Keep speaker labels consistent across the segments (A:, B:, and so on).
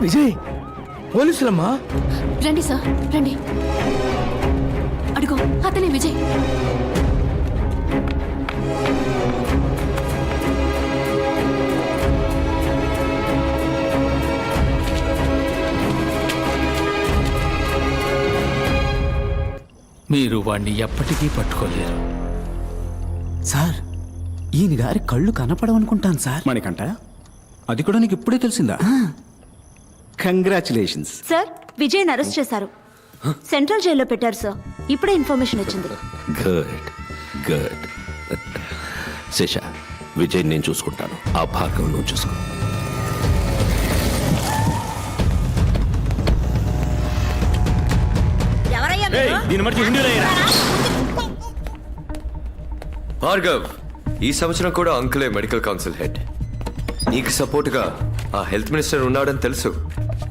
A: విజయ్ పోలీసులమ్మా?
B: రండి సార్ రండి. అడుగు అతనే విజయ్.
C: మీరు వాణ్ణి ఎప్పటికీ పట్టుకోలేరు.
D: సార్ ఈయన గారి కళ్ళు కనపడవనుకుంటాను సార్.
E: మణికంట అది కూడా నీకు ఇప్పుడే తెలిసిందా? కంగ్రాచులేషన్స్
F: సార్ విజయ్ని అరెస్ట్ చేశారు. సెంట్రల్ జైల్లో పెట్టారు సార్ ఇప్పుడే ఇన్ఫర్మేషన్ వచ్చింది.
G: గుడ్ గుడ్ శేష విజయ్ నేను చూసుకుంటాను. ఆ భాగం నువ్వు చూసుకో.
E: దీని మట్టి
H: భార్గవ్ ఈ సంవత్సరం కూడా అంకులే మెడికల్ కౌన్సిల్ హెడ్. నీకు సపోర్ట్గా ఆ హెల్త్ మినిస్టర్ ఉన్నాడని తెలుసు.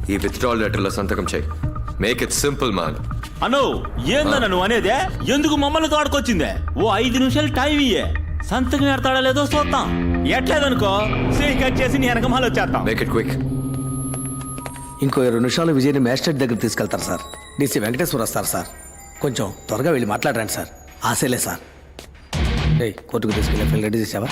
H: ఈ విత్డ్రాల్ లెటర్లో సంతకం చేయి. మేక్ ఇట్ సింపుల్ మ్యాన్
I: అను ఏందన్న నువ్వు అనేదే? ఎందుకు మమ్మల్ని తోడుకొచ్చిందే? ఓ ఐదు నిమిషాలు టైం ఇయ్యే. సంతకం ఎడతాడా లేదో చూద్దాం. ఎట్లేదనుకో? చేయి కట్ చేసి నీ వెనక మళ్ళీ వచ్చేస్తాం.
H: మేక్ ఇట్ క్విక్
A: ఇంకో ఇరవై నిమిషాలు విజయ్ని మ్యాజిస్ట్రేట్ దగ్గర తీసుకెళ్తారు సార్. డీసీ వెంకటేశ్వర వస్తారు సార్. కొంచెం త్వరగా వెళ్ళి మాట్లాడరండి సార్. ఆశలే సార్. ఏయ్ కోర్టుకు తీసుకెళ్ళి రెడీ చేసావా?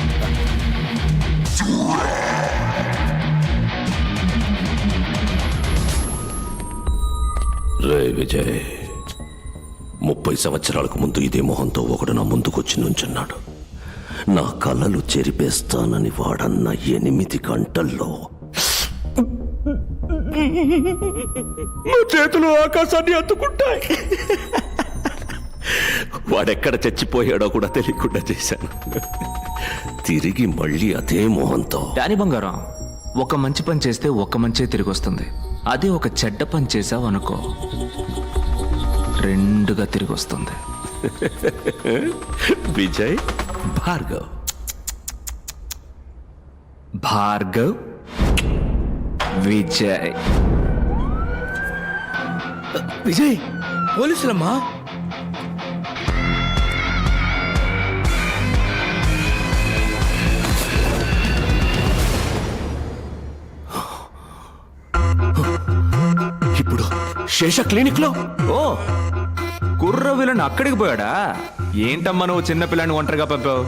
G: రే విజయ్ ముప్పై సంవత్సరాలకు ముందు ఇదే మొహంతో ఒకడు నా ముందుకొచ్చి నుంచున్నాడు. నా కళ్ళలు చెరిపేస్తానని వాడన్న ఎనిమిది గంటల్లో. నా చేతులు ఆకాశాన్ని అత్తుకుంటాయి వాడెక్కడ చచ్చిపోయాడో కూడా తెలియకుండా చేశాను. తిరిగి మళ్ళీ అదే మొహంతో.
D: డాని బంగారం ఒక మంచి పని చేస్తే ఒక మంచే తిరిగి వస్తుంది అదే ఒక చెడ్డ పని చేసావు అనుకో రెండుగా తిరిగి వస్తుంది
G: విజయ్ భార్గవ్.
D: భార్గవ్ విజయ్.
A: విజయ్ పోలీసులమ్మా?
G: శేష క్లినిక్లో
D: ఓ కుర్ర విలన్ అక్కడికి పోయాడా? ఏంటమ్మా నువ్వు చిన్న పిల్లని ఒంటరిగా పంపావు?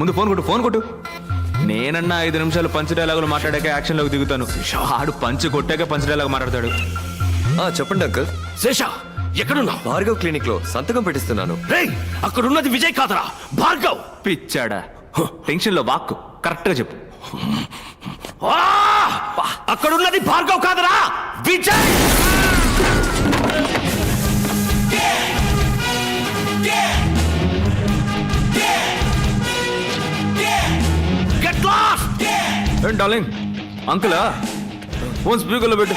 D: ముందు ఫోన్ కొట్టు ఫోన్ కొట్టు. నేనన్నా ఐదు నిమిషాలు పంచ్ డైలాగులు మాట్లాడాక యాక్షన్లోకి దిగుతాను. ఆడు పంచ్ కొట్టాక పంచ్ డైలాగ్ మాట్లాడతాడు.
H: ఆ, చెప్పండి అంకుల్.
G: శేష ఎక్కడున్నావు?
H: భార్గవ్ క్లినిక్లో సంతకం పెట్టిస్తున్నాను.
G: రేయ్ అక్కడున్నది విజయ్ కాదరా భార్గవ్.
D: పిచ్చాడా? టెన్షన్లో వాక్కు కరెక్ట్గా చెప్పు.
G: ఆ! అక్కడున్నది భార్గవ్ కాదరా విజయ్! Get lost!
D: ఏం డార్లింగ్ అంకులా ఫోన్ స్పీకర్లో పెట్టు.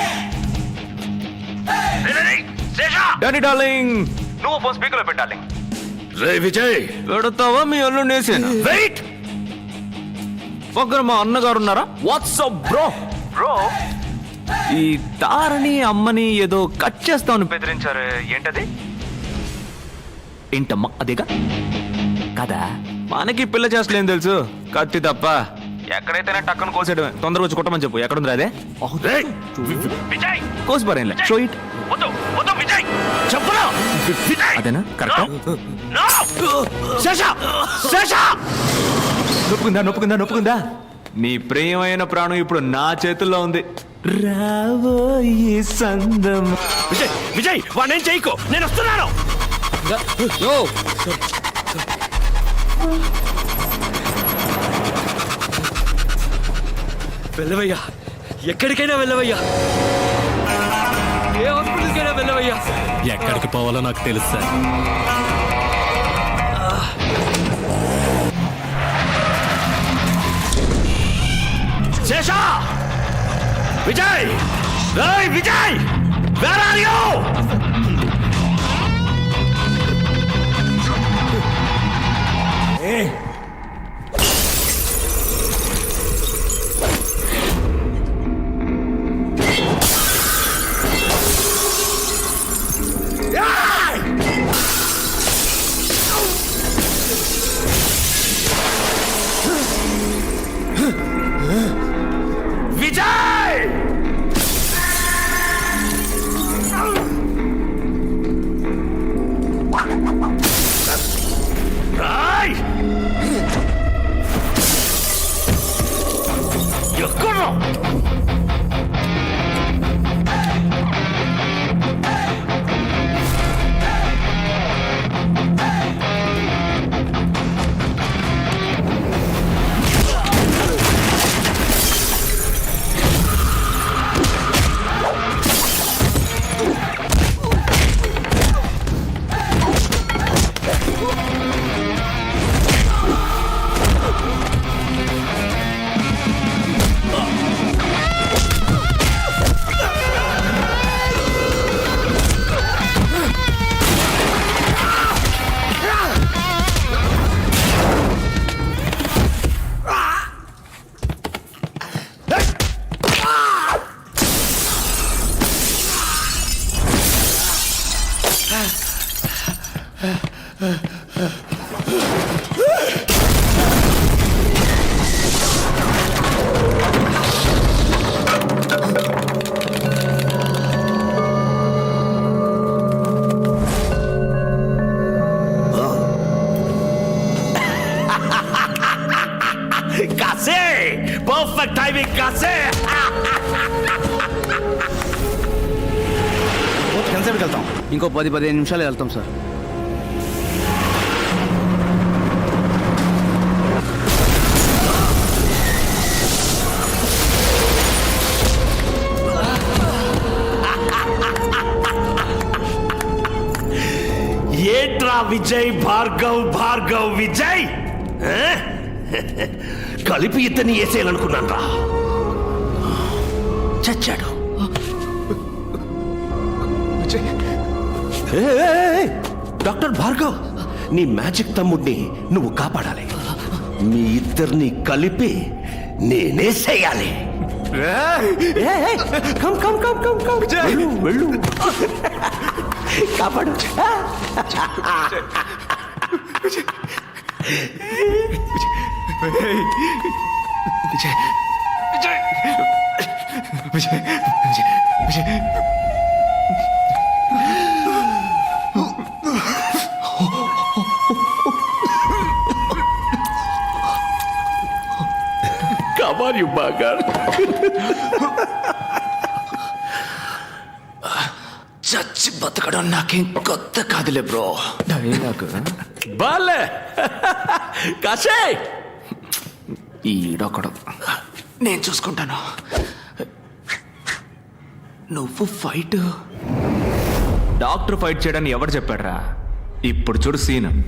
D: డాడీ డార్లింగ్ నువ్వు ఫోన్ స్పీకర్లో పెట్టాలి
G: రే విజయ్.
D: పెడతావా? మీ అల్లు నేసేనా?
G: వెయిట్
D: పక్కన మా అన్నగారు ఉన్నారా? వాట్సప్ బ్రో బ్రో ఈ తారని అమ్మని ఏదో కట్ చేస్తామని బెదిరించారు. ఏంటది? ఏంటమ్మా అదేగా? కదా? మనకి పిల్ల చేస్తలేం తెలుసు. కత్తి తప్ప. ఎక్కడైతేనే టక్కన కోసేయడమే. తొందరగా వచ్చి కొట్టమని చెప్పు. ఎక్కడుంది అదే?
G: రేయ్! విజయ్!
D: కోసి పారేంలే షో ఇట్
G: వద్దు వద్దు విజయ్! చెప్పరా?
D: అదేనా? కరెక్ట్!
G: శేష! శేష!
D: నొప్పుకుందా నొప్పుకుందా నొప్పుకుందా? నీ ప్రియమైన ప్రాణం ఇప్పుడు నా చేతుల్లో ఉంది. రాబోయే సందం.
G: విజయ్ విజయ్ వాడిని ఏం చేయకు. నేను వస్తున్నాను.
H: వెళ్ళవయ్యా. ఎక్కడికైనా వెళ్ళవయ్యా. ఏ హాస్పిటల్కైనా వెళ్ళవయ్యా.
C: ఎక్కడికి పోవాలో నాకు తెలుసు సార్.
G: శేష! విజయ్! రేయ్ Vijay! Where are you timing కాసే
J: ఎంతసేపు వెళ్తాం? ఇంకో పది పదిహేను నిమిషాలు వెళ్తాం సార్.
G: ఏంట్రా విజయ్ భార్గవ్ భార్గవ్ విజయ్? కలిపి ఇతన్ని వేసేయాలనుకున్నాను రా. చచ్చాడు. డాక్టర్ భార్గవ్ నీ మ్యాజిక్ తమ్ముడిని నువ్వు కాపాడాలి. మీ ఇద్దరిని కలిపి నేనే చేయాలి. Come come come come come. వెళ్ళు వెళ్ళు. కాపాడు.
D: Vijay. Vijay. Vijay. Vijay. Vijay.
G: Come on you bugger చచ్చి బతకడం నాకేం కొత్త కాదులే బ్రో.
D: డైలాగ్
G: బాలే. కాశే
D: ఈడొకడు.
G: నేను చూసుకుంటాను. నువ్వు ఫైట్.
D: డాక్టర్ ఫైట్ చేయడాన్ని ఎవరు చెప్పాడ్రా? ఇప్పుడు చూడు సీన్.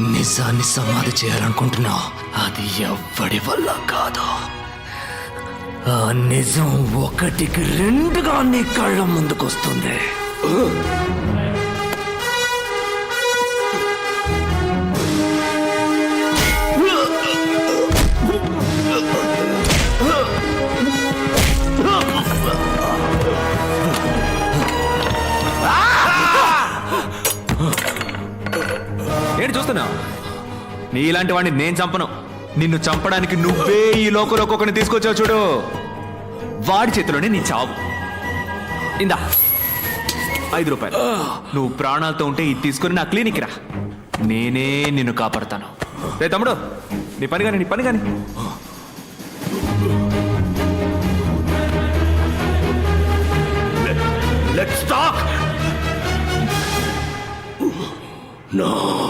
G: నిజాన్ని సమాధి చేయాలనుకుంటున్నా. అది ఎవ్వడి వల్ల కాదు. ఆ నిజం ఒకటికి రెండుగా నీ కళ్ళ ముందుకొస్తుంది.
D: చూస్తున్నా? నీ నీలాంటి వాడిని నేను చంపను. నిన్ను చంపడానికి నువ్వే ఈ లోకంలో ఒక్కొక్కరిని తీసుకొచ్చావు చూడు. వాడి చేతిలోనే నీ చావు. ఇందా. ఐదు రూపాయలు. నువ్వు ప్రాణాలతో ఉంటే ఇది తీసుకొని నా క్లినిక్ రా. నేనే నిన్ను కాపాడతాను. రే తమ్ముడు నీ పని కానీ నీ పని కానీ
G: లెట్స్ No.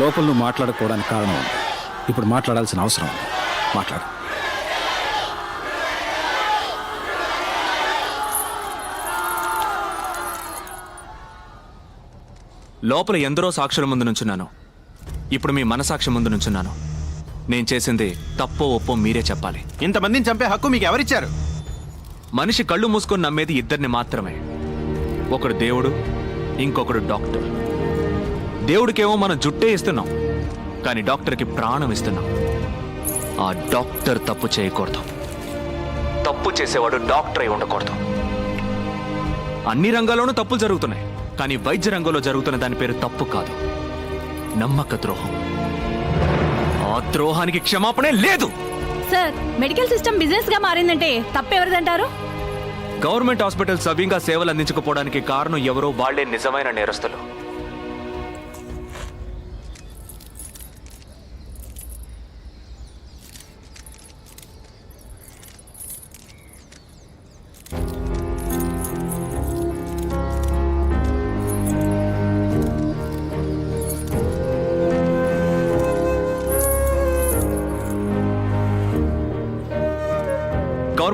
E: లోపల నువ్వు మాట్లాడుకోవడానికి కారణం ఉంది. ఇప్పుడు మాట్లాడాల్సిన అవసరం ఉంది. మాట్లాడు.
D: లోపల ఎందరో సాక్షుల ముందు నుంచున్నాను. ఇప్పుడు మీ మనసాక్షి ముందు నుంచున్నాను. నేను చేసింది తప్పో ఒప్పో మీరే చెప్పాలి.
E: ఇంతమందిని చంపే హక్కు మీకు ఎవరిచ్చారు?
D: మనిషి కళ్ళు మూసుకొని నమ్మేది ఇద్దరిని మాత్రమే. ఒకడు దేవుడు ఇంకొకడు డాక్టర్. దేవుడికేమో మనం జుట్టే ఇస్తున్నాం కానీ డాక్టర్కి ప్రాణం ఇస్తున్నాం. ఆ డాక్టర్ తప్పు చేయకూడదు. తప్పు చేసేవాడు డాక్టర్ అయి ఉండకూడదు. అన్ని రంగాల్లోనూ తప్పులు జరుగుతున్నాయి కానీ వైద్య రంగంలో జరుగుతున్న దాని పేరు తప్పు కాదు. నమ్మక ద్రోహం. ఆ ద్రోహానికి క్షమాపణే లేదు.
B: సార్ మెడికల్ సిస్టమ్ బిజినెస్గా మారిందంటే తప్పెవరిదంటారు?
D: గవర్నమెంట్ హాస్పిటల్ సవ్యంగా సేవలు అందించకపోవడానికి కారణం ఎవరో వాళ్ళే నిజమైన నేరస్తులు.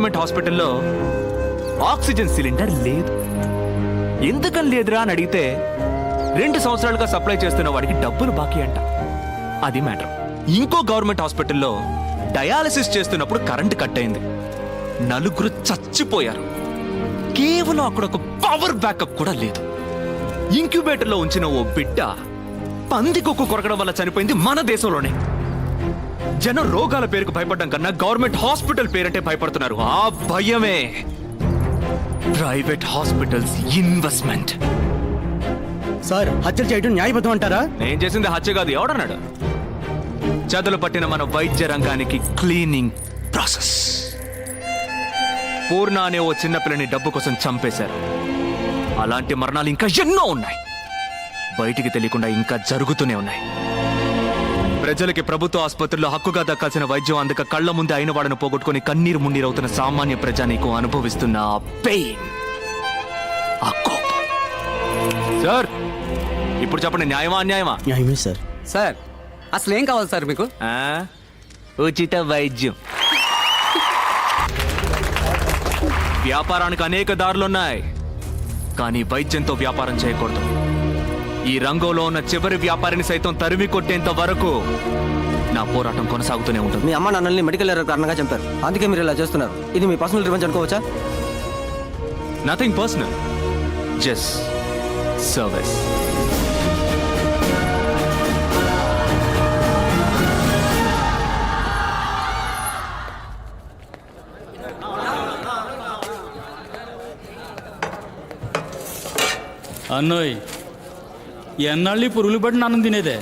D: గవర్నమెంట్ హాస్పిటల్లో ఆక్సిజన్ సిలిండర్ లేదు. ఎందుకని లేదురా అని అడిగితే రెండు సంవత్సరాలుగా సప్లై చేస్తున్న వాడికి డబ్బులు బాకీ అంట. అది మ్యాటర్. ఇంకో గవర్నమెంట్ హాస్పిటల్లో డయాలసిస్ చేస్తున్నప్పుడు కరెంటు కట్ అయింది. నలుగురు చచ్చిపోయారు. కేవలం అక్కడ ఒక పవర్ బ్యాకప్ కూడా లేదు. ఇంక్యుబేటర్లో ఉంచిన ఓ బిడ్డ పందికొక్కు కొరకడం వల్ల చనిపోయింది మన దేశంలోనే. జనం రోగాల పేరుకు భయపడడం కన్నా గవర్నమెంట్ హాస్పిటల్ పేరంటే భయపడుతున్నారు. ఆ భయమే. Private hospitals investment.
E: సార్ హత్యలు చేయడం న్యాయబద్ధం అంటారా?
D: నేను చేసింది హత్య కాదు ఎవడన్నాడు? చదులు పట్టిన మన వైద్య రంగానికి క్లీనింగ్ ప్రాసెస్ పూర్ణ అనే ఓ చిన్నపిల్లని డబ్బు కోసం చంపేశారు. అలాంటి మరణాలు ఇంకా ఎన్నో ఉన్నాయి. బయటికి తెలియకుండా ఇంకా జరుగుతూనే ఉన్నాయి. ప్రజలకి ప్రభుత్వ ఆసుపత్రుల్లో హక్కుగా దక్కాల్సిన వైద్యం అందక కళ్ళ ముందే అయిన వాడిని పోగొట్టుకుని కన్నీరు మున్నీరవుతున్న సామాన్య ప్రజానీకు అనుభవిస్తున్న ఆ పెయిన్ ఆ కోపం. సార్ ఇప్పుడు చెప్పండి న్యాయమా అన్యాయమా?
E: న్యాయమే సార్.
K: సార్ అసలు ఏం కావాలి సార్ మీకు?
D: ఆ? ఉచిత వైద్యం. వ్యాపారానికి అనేక దారులున్నాయి కానీ వైద్యంతో వ్యాపారం చేయకూడదు. ఈ రంగంలో ఉన్న చివరి వ్యాపారిని సైతం తరిమి కొట్టేంత వరకు నా పోరాటం కొనసాగుతూనే ఉంటుంది.
K: మీ అమ్మ నాన్నల్ని మెడికల్ ఎర్రర్ కారణంగా చంపారు. అందుకే మీరు ఇలా చేస్తున్నారు. ఇది మీ పర్సనల్ రివెంజ్ అనుకోవచ్చా?
D: నథింగ్ పర్సనల్ జస్ట్ సర్వీస్
I: అన్నోయ్ ఎన్నాళ్ళు ఈ పురుగులు పడిన అన్నం తినేదే?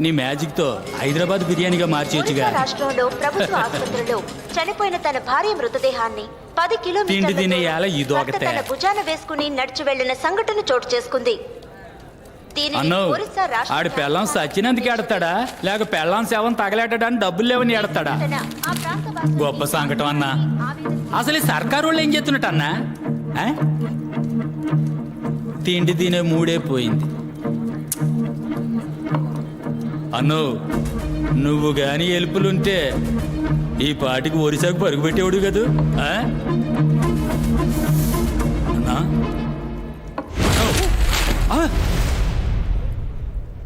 I: నీ మ్యాజిక్తో హైదరాబాద్ బిర్యానీగా మార్చేయచ్చుగా.
F: రాష్ట్రంలో ప్రభుత్వ ఆసుపత్రిలో చనిపోయిన తన భార్య మృతదేహాన్ని పది
I: తిండి తినే
F: కిలోమీటర్ల
I: యాల ఇదొకతే.
F: తన భుజాన వేసుకుని నడిచి వెళ్ళిన సంఘటన చోటు చేసుకుంది. దీనిని
I: అన్నో
F: ఒరిస్సా రాష్ట్ర
I: ఆడి పెళ్ళం సచ్చినందుకు ఎడతాడా లేక పెళ్ళం సేవం తగలేటడానికి డబ్బులు లేవని ఎడతాడా
F: ఆ
I: గొప్ప సంకటం అన్నా. అసలు ఈ సర్కారు వాళ్ళు ఏం చేస్తున్నట్టు అన్నా? ఆ? తిండి తినే మూడే పోయింది. అన్నో నువ్వు గాని ఎలుపులుంటే ఈ పాటికి ఒరిసాకు పరుగు పెట్టేవాడు కదూ